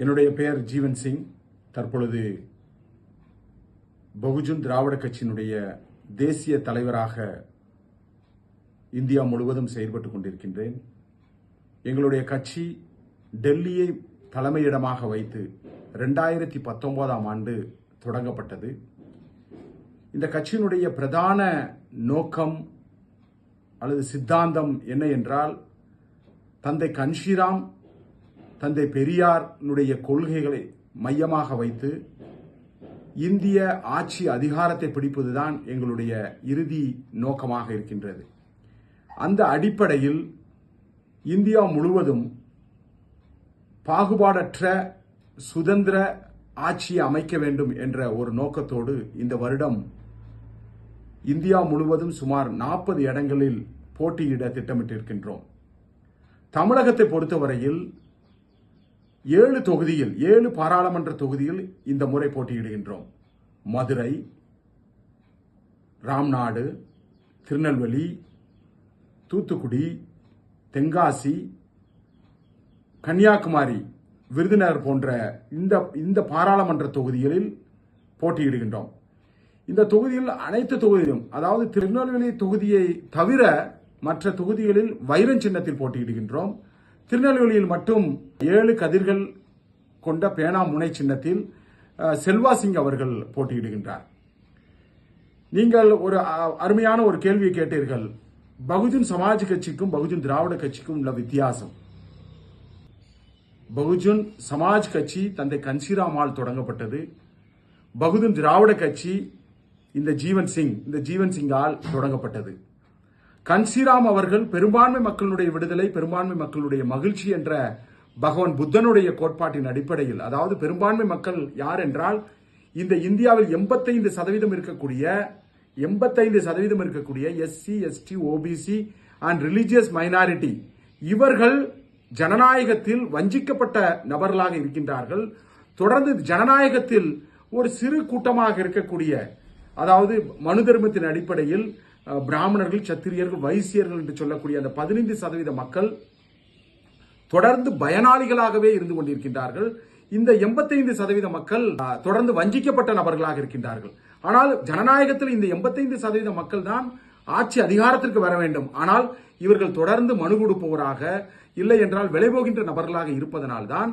என்னுடைய பெயர் ஜீவன் சிங். தற்பொழுது பகுஜன் திராவிட கட்சியினுடைய தேசிய தலைவராக இந்தியா முழுவதும் செயல்பட்டு கொண்டிருக்கின்றேன். எங்களுடைய கட்சி டெல்லியை தலைமையிடமாக வைத்து ரெண்டாயிரத்தி பத்தொன்பதாம் ஆண்டு தொடங்கப்பட்டது. இந்த கட்சியினுடைய பிரதான நோக்கம் அல்லது சித்தாந்தம் என்ன என்றால் தந்தை கன்ஷிராம் தந்தை பெரியாருடைய கொள்கைகளை மையமாக வைத்து இந்திய ஆட்சி அதிகாரத்தை பிடிப்பதுதான் எங்களுடைய இறுதி நோக்கமாக இருக்கின்றது. அந்த அடிப்படையில் இந்தியா முழுவதும் பாகுபாடற்ற சுதந்திர ஆட்சியை அமைக்க வேண்டும் என்ற ஒரு நோக்கத்தோடு இந்த வருடம் இந்தியா முழுவதும் சுமார் நாற்பது இடங்களில் போட்டியிட திட்டமிட்டிருக்கின்றோம். தமிழகத்தை பொறுத்தவரையில் ஏழு தொகுதியில் ஏழு பாராளுமன்ற தொகுதியில் இந்த முறை போட்டியிடுகின்றோம். மதுரை ராம்நாடு திருநெல்வேலி தூத்துக்குடி தென்காசி கன்னியாகுமரி விருதுநகர் போன்ற இந்த இந்த பாராளுமன்ற தொகுதிகளில் போட்டியிடுகின்றோம். இந்த தொகுதியில் அனைத்து தொகுதியிலும் அதாவது திருநெல்வேலி தொகுதியை தவிர மற்ற தொகுதிகளில் வைரன் சின்னத்தில் போட்டியிடுகின்றோம். திருநெல்வேலியில் மட்டும் ஏழு கதிர்கள் கொண்ட பேனா முனை சின்னத்தில் செல்வா சிங் அவர்கள் போட்டியிடுகின்றார். நீங்கள் ஒரு அ- அருமையான ஒரு கேள்வியை கேட்டீர்கள். பகுஜன் சமாஜ் கட்சிக்கும் பகுஜன் திராவிட கட்சிக்கும் உள்ள வித்தியாசம். பகுஜன் சமாஜ் கட்சி தந்தை கன்சிராமால் தொடங்கப்பட்டது. பகுஜன் திராவிட கட்சி இந்த ஜீவன் சிங் இந்த ஜீவன் சிங்கால் தொடங்கப்பட்டது. கன்சிராம் அவர்கள் பெரும்பான்மை மக்களுடைய விடுதலை பெரும்பான்மை மக்களுடைய மகிழ்ச்சி என்ற பகவான் புத்தனுடைய கோட்பாட்டின் அடிப்படையில் அதாவது பெரும்பான்மை மக்கள் யார் என்றால் இந்த இந்தியாவில் எண்பத்தைந்து சதவீதம் இருக்கக்கூடிய எண்பத்தைந்து சதவீதம் இருக்கக்கூடிய SC ST OBC and religious minority இவர்கள் ஜனநாயகத்தில் வஞ்சிக்கப்பட்ட நபர்களாக இருக்கின்றார்கள். தொடர்ந்து ஜனநாயகத்தில் ஒரு சிறு கூட்டமாக இருக்கக்கூடிய அதாவது மனு தர்மத்தின் அடிப்படையில் பிராமணர்கள் சத்திரியர்கள் வைசியர்கள் என்று சொல்லக்கூடிய அந்த பதினைந்து சதவீத மக்கள் தொடர்ந்து பயனாளிகளாகவே இருந்து கொண்டிருக்கின்றார்கள். இந்த எண்பத்தைந்து சதவீத மக்கள் தொடர்ந்து வஞ்சிக்கப்பட்ட நபர்களாக இருக்கின்றார்கள். ஆனால் ஜனநாயகத்தில் இந்த எண்பத்தைந்து சதவீத மக்கள் தான் ஆட்சி அதிகாரத்திற்கு வர வேண்டும். ஆனால் இவர்கள் தொடர்ந்து மனு கொடுப்பவராக இல்லை என்றால் விளைபோகின்ற நபர்களாக இருப்பதனால்தான்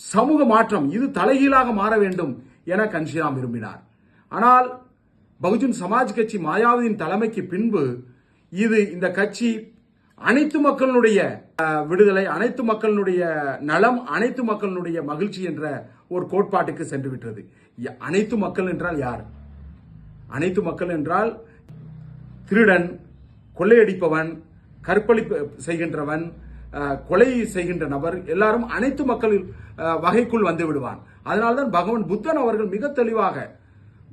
சமூக மாற்றம் இது தலைகீழாக மாற வேண்டும் என கன்ஷிராம் விரும்பினார். ஆனால் பகுஜன் சமாஜ் கட்சி மாயாவதியின் தலைமைக்கு பின்பு இது இந்த கட்சி அனைத்து மக்களுடைய விடுதலை அனைத்து மக்களுடைய நலம் அனைத்து மக்களுடைய மகிழ்ச்சி என்ற ஒரு கோட்பாட்டுக்கு சென்று விட்டது. அனைத்து மக்கள் என்றால் யார்? அனைத்து மக்கள் என்றால் திருடன் கொள்ளையடிப்பவன் கற்பழிப்பு செய்கின்றவன் கொலை செய்கின்ற நபர் எல்லாரும் அனைத்து மக்கள் வகைக்குள் வந்து விடுவான். அதனால்தான் பகவான் புத்தன் அவர்கள் மிக தெளிவாக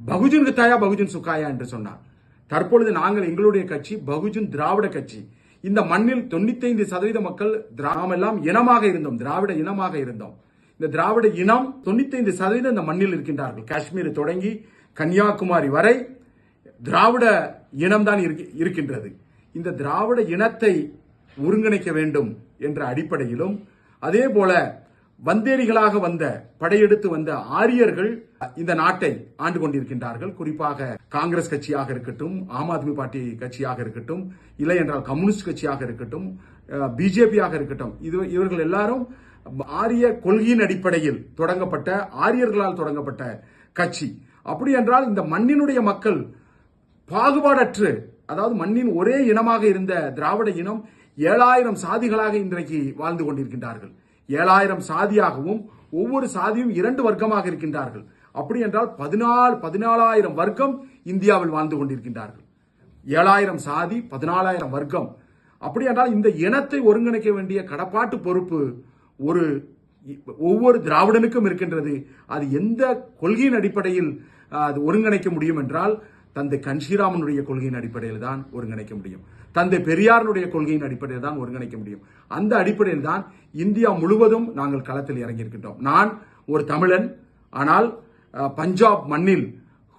பகுஜன் கித்தாயா பகுஜன் சுக்காயா என்று சொன்னார். தற்பொழுது நாங்கள் எங்களுடைய கட்சி பகுஜன் திராவிட கட்சி. இந்த மண்ணில் தொண்ணூத்தைந்து சதவீத மக்கள் நாமெல்லாம் இனமாக இருந்தோம் திராவிட இனமாக இருந்தோம். இந்த திராவிட இனம் தொண்ணூத்தைந்து சதவீதம் இந்த மண்ணில் இருக்கின்றார்கள். காஷ்மீர் தொடங்கி கன்னியாகுமரி வரை திராவிட இனம்தான் இருக்க- இருக்கின்றது. இந்த திராவிட இனத்தை ஒருங்கிணைக்க வேண்டும் என்ற அடிப்படையிலும் அதே போல வந்தேரிகளாக வந்த படையெடுத்து வந்த ஆரியர்கள் இந்த நாட்டை ஆண்டு கொண்டிருக்கின்றார்கள். குறிப்பாக காங்கிரஸ் கட்சியாக இருக்கட்டும் ஆம் ஆத்மி பார்ட்டி கட்சியாக இருக்கட்டும் இல்லை என்றால் கம்யூனிஸ்ட் கட்சியாக இருக்கட்டும் பிஜேபியாக இருக்கட்டும். இது இவர்கள் எல்லாரும் ஆரிய கொள்கையின் அடிப்படையில் தொடங்கப்பட்ட ஆரியர்களால் தொடங்கப்பட்ட கட்சி. அப்படி என்றால் இந்த மண்ணினுடைய மக்கள் பாகுபாடற்று அதாவது மண்ணின் ஒரே இனமாக இருந்த திராவிட இனம் ஏழாயிரம் சாதிகளாக இன்றைக்கு வாழ்ந்து கொண்டிருக்கின்றார்கள். ஏழாயிரம் சாதியாகவும் ஒவ்வொரு சாதியும் இரண்டு வர்க்கமாக இருக்கின்றார்கள். அப்படி என்றால் பதினாலு பதினாலாயிரம் வர்க்கம் இந்தியாவில் வாழ்ந்து கொண்டிருக்கின்றார்கள். ஏழாயிரம் சாதி பதினாலாயிரம் வர்க்கம். அப்படி என்றால் இந்த இனத்தை ஒருங்கிணைக்க வேண்டிய கடப்பாட்டு பொறுப்பு ஒரு ஒவ்வொரு திராவிடனுக்கும் இருக்கின்றது. அது எந்த கொள்கையின் அடிப்படையில் அது ஒருங்கிணைக்க முடியும் என்றால் தந்தை கன்ஷிராமனுடைய கொள்கையின் அடிப்படையில் தான் ஒருங்கிணைக்க முடியும். தந்தை பெரியாருடைய கொள்கையின் அடிப்படையில் தான் ஒருங்கிணைக்க முடியும். அந்த அடிப்படையில் தான் இந்தியா முழுவதும் நாங்கள் களத்தில் இறங்கியிருக்கின்றோம். நான் ஒரு தமிழன் ஆனால் பஞ்சாப் மண்ணில்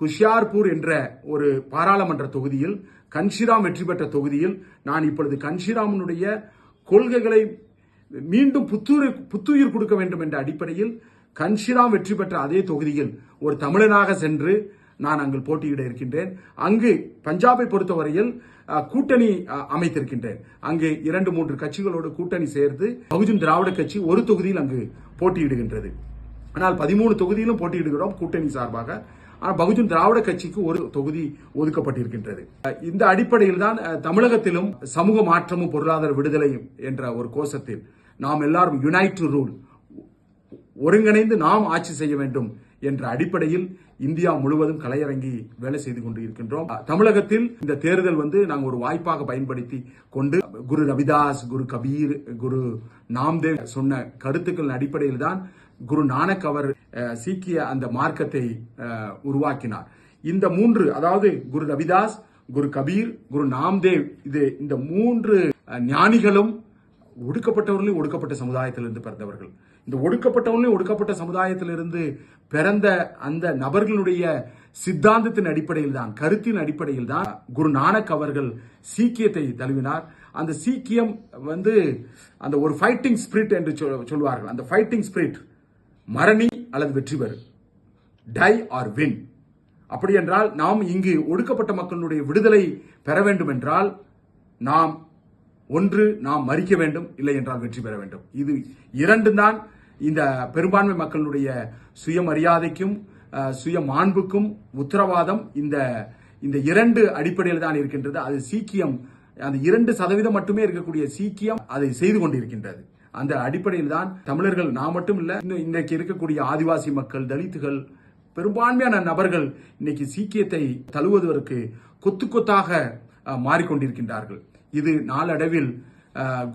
ஹுஷியார்பூர் என்ற ஒரு பாராளுமன்ற தொகுதியில் கன்ஷிராம் வெற்றி பெற்ற தொகுதியில் நான் இப்பொழுது கன்ஷிராமனுடைய கொள்கைகளை மீண்டும் புத்துயிர் புத்துயிர் கொடுக்க வேண்டும் என்ற அடிப்படையில் கன்ஷிராம் வெற்றி பெற்ற அதே தொகுதியில் ஒரு தமிழனாக சென்று நான் அங்கு போட்டியிட இருக்கின்றேன். அங்கு பஞ்சாபை பொறுத்தவரையில் கூட்டணி அமைத்திருக்கின்றேன். அங்கு இரண்டு மூன்று கட்சிகளோடு கூட்டணி சேர்த்து பகுஜன் திராவிட கட்சி ஒரு தொகுதியில் அங்கு போட்டியிடுகின்றது. ஆனால் பதிமூணு தொகுதியிலும் போட்டியிடுகிறோம் கூட்டணி சார்பாக. ஆனால் பகுஜன் திராவிட கட்சிக்கு ஒரு தொகுதி ஒதுக்கப்பட்டிருக்கின்றது. இந்த அடிப்படையில் தான் தமிழகத்திலும் சமூக மாற்றமும் பொருளாதார விடுதலையும் என்ற ஒரு கோஷத்தில் நாம் எல்லாரும் யுனைட் ரூல் ஒருங்கிணைந்து நாம் ஆட்சி செய்ய வேண்டும் என்ற அடிப்படையில் இந்தியா முழுவதும் கலையரங்கி வேலை செய்து கொண்டு இருக்கின்றோம் தமிழகத்தில் இந்த தேர்தல் வந்து நாங்கள் ஒரு வாய்ப்பாக பயன்படுத்தி கொண்டு குரு ரவிதாஸ் குரு கபீர் குரு நாம்தேவ் சொன்ன கருத்துக்கள் அடிப்படையில் தான் குரு நானக் அவர் சீக்கிய அந்த மார்க்கத்தை உருவாக்கினார். இந்த மூன்று அதாவது குரு ரவிதாஸ் குரு கபீர் குரு நாம்தேவ் இது இந்த மூன்று ஞானிகளும் ஒடுக்கப்பட்டவர்களையும் ஒடுக்கப்பட்ட சமுதாயத்திலிருந்து பிறந்தவர்கள். இந்த ஒடுக்கப்பட்டவனே ஒடுக்கப்பட்ட சமுதாயத்திலிருந்து பிறந்த அந்த நபர்களுடைய சித்தாந்தத்தின் அடிப்படையில் தான் கருத்தின் அடிப்படையில் தான் குரு நானக் அவர்கள் சீக்கியத்தை தழுவினார். அந்த சீக்கியம் வந்து அந்த ஒரு ஃபைட்டிங் ஸ்பிரிட் என்று சொல்வார்கள். அந்த ஃபைட்டிங் ஸ்பிரிட் மரணி அல்லது வெற்றி பெறு. டை ஆர் வின் அப்படி என்றால் நாம் இங்கு ஒடுக்கப்பட்ட மக்களுடைய விடுதலை பெற வேண்டும் என்றால் நாம் ஒன்று நாம் மறிக்க வேண்டும் இல்லை என்றால் வெற்றி பெற வேண்டும். இது இரண்டு தான் இந்த பெரும்பான்மை மக்களுடைய சுயமரியாதைக்கும் சுயமாண்புக்கும் சுய மாண்புக்கும் உத்தரவாதம் இந்த இந்த இரண்டு அடிப்படையில் தான் இருக்கின்றது. அது சீக்கியம் அந்த இரண்டு சதவீதம் மட்டுமே இருக்கக்கூடிய சீக்கியம் அதை செய்து கொண்டிருக்கின்றது. அந்த அடிப்படையில் தான் தமிழர்கள் நான் மட்டும் இல்லை இன்னும் இன்றைக்கு இருக்கக்கூடிய ஆதிவாசி மக்கள் தலித்துகள் பெரும்பான்மையான நபர்கள் இன்னைக்கு சீக்கியத்தை தழுவுவதற்கு கொத்து கொத்தாக மாறிக்கொண்டிருக்கின்றார்கள். இது நாளடைவில்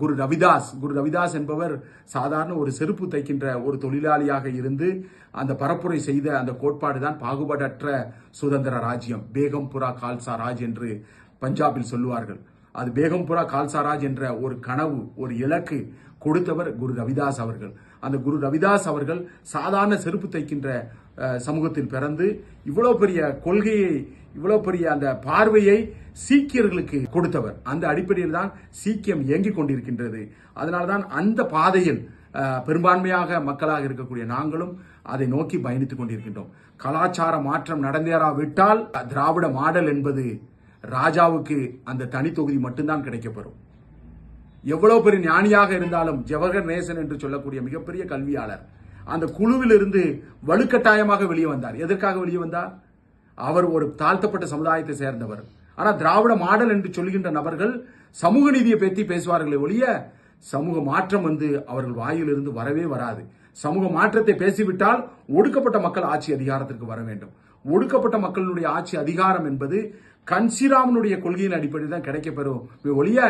குரு ரவிதாஸ். குரு ரவிதாஸ் என்பவர் சாதாரண ஒரு செருப்பு தைக்கின்ற ஒரு தொழிலாளியாக இருந்து அந்த பரப்புரை செய்த அந்த கோட்பாடு தான் பாகுபாடற்ற சுதந்திர ராஜ்யம். பேகம்புரா கால்சா ராஜ் என்று பஞ்சாபில் சொல்லுவார்கள். அது பேகம்புரா கால்சா ராஜ் என்ற ஒரு கனவு ஒரு இலக்கு கொடுத்தவர் குரு ரவிதாஸ் அவர்கள். அந்த குரு ரவிதாஸ் அவர்கள் சாதாரண செருப்பு தைக்கின்ற சமூகத்தில் பிறந்து இவ்வளோ பெரிய கொள்கையை இவ்வளவு பெரிய அந்த பார்வையை சீக்கியர்களுக்கு கொடுத்தவர். அந்த அடிப்படையில் தான் சீக்கியம் இயங்கிக் கொண்டிருக்கின்றது. அதனால்தான் அந்த பாதையில் பெரும்பான்மையாக மக்களாக இருக்கக்கூடிய நாங்களும் அதை நோக்கி பயணித்துக் கொண்டிருக்கின்றோம். கலாச்சார மாற்றம் நடந்தேறாவிட்டால் திராவிட மாடல் என்பது ராஜாவுக்கு அந்த தனி தொகுதி மட்டும்தான் கிடைக்கப்பெறும். எவ்வளவு பெரிய ஞானியாக இருந்தாலும் ஜவஹர் நேசன் என்று சொல்லக்கூடிய மிகப்பெரிய கல்வியாளர் அந்த குழுவிலிருந்து வலுக்கட்டாயமாக வெளியே வந்தார். எதற்காக வெளியே வந்தார்? அவர் ஒரு தாழ்த்தப்பட்ட சமுதாயத்தை சேர்ந்தவர். ஆனால் திராவிட மாடல் என்று சொல்கின்ற நபர்கள் சமூக நீதியை பற்றி பேசுவார்களே ஒழிய சமூக மாற்றம் வந்து அவர்கள் வாயிலிருந்து வரவே வராது. சமூக மாற்றத்தை பேசிவிட்டால் ஒடுக்கப்பட்ட மக்கள் ஆட்சி அதிகாரத்திற்கு வர வேண்டும். ஒடுக்கப்பட்ட மக்களுடைய ஆட்சி அதிகாரம் என்பது கன்சிராமனுடைய கொள்கையின் அடிப்படையில் தான் கிடைக்கப்பெறும். ஒழிய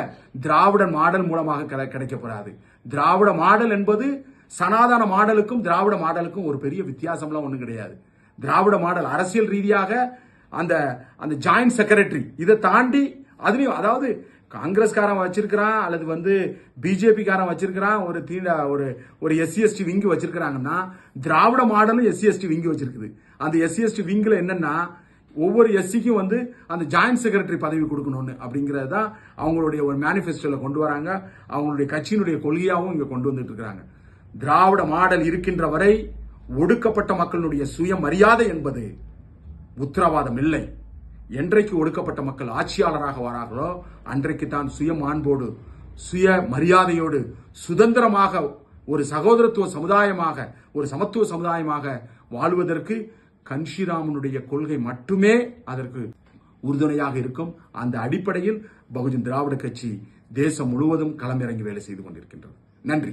திராவிட மாடல் மூலமாக கிடைக்கப்படாது கிடைக்கப்பெறாது. திராவிட மாடல் என்பது சனாதன மாடலுக்கும் திராவிட மாடலுக்கும் ஒரு பெரிய வித்தியாசம்லாம் ஒன்றும் கிடையாது. திராவிட மாடல் அரசியல் ரீதியாக அந்த அந்த ஜாயிண்ட் செக்ரட்டரி இதை தாண்டி அதுலேயும் அதாவது காங்கிரஸ்காரன் வச்சிருக்கிறான் அல்லது வந்து பிஜேபிக்காரன் வச்சிருக்கிறான் ஒரு தீண்ட ஒரு ஒரு எஸ்சிஎஸ்டி விங்கு வச்சிருக்கிறாங்கன்னா திராவிட மாடலும் எஸ்சிஎஸ்டி விங்கு வச்சிருக்குது. அந்த எஸ்சிஎஸ்டி விங்கில் என்னன்னா ஒவ்வொரு எஸ்சிக்கும் வந்து அந்த ஜாயிண்ட் செக்ரட்டரி பதவி கொடுக்கணும்னு அப்படிங்கிறது தான் அவங்களுடைய ஒரு மேனிஃபெஸ்டோவில் கொண்டு வராங்க. அவங்களுடைய கட்சியினுடைய கொள்கையாகவும் இங்கே கொண்டு வந்துட்டு இருக்கிறாங்க திராவிட மாடல் இருக்கின்ற வரை ஒடுக்கப்பட்ட மக்களுடைய சுயமரியாதை என்பது உத்தரவாதம் இல்லை என்றைக்கு ஒடுக்கப்பட்ட மக்கள் ஆட்சியாளராக வரார்களோ அன்றைக்கு தான் சுய மாண்போடு சுய மரியாதையோடு சுதந்திரமாக ஒரு சகோதரத்துவ சமுதாயமாக ஒரு சமத்துவ சமுதாயமாக வாழ்வதற்கு கன்ஷிராமனுடைய கொள்கை மட்டுமே அதற்கு உறுதுணையாக இருக்கும். அந்த அடிப்படையில் பகுஜன் திராவிட கட்சி தேசம் முழுவதும் களமிறங்கி வேலை செய்து கொண்டிருக்கின்றது. நன்றி.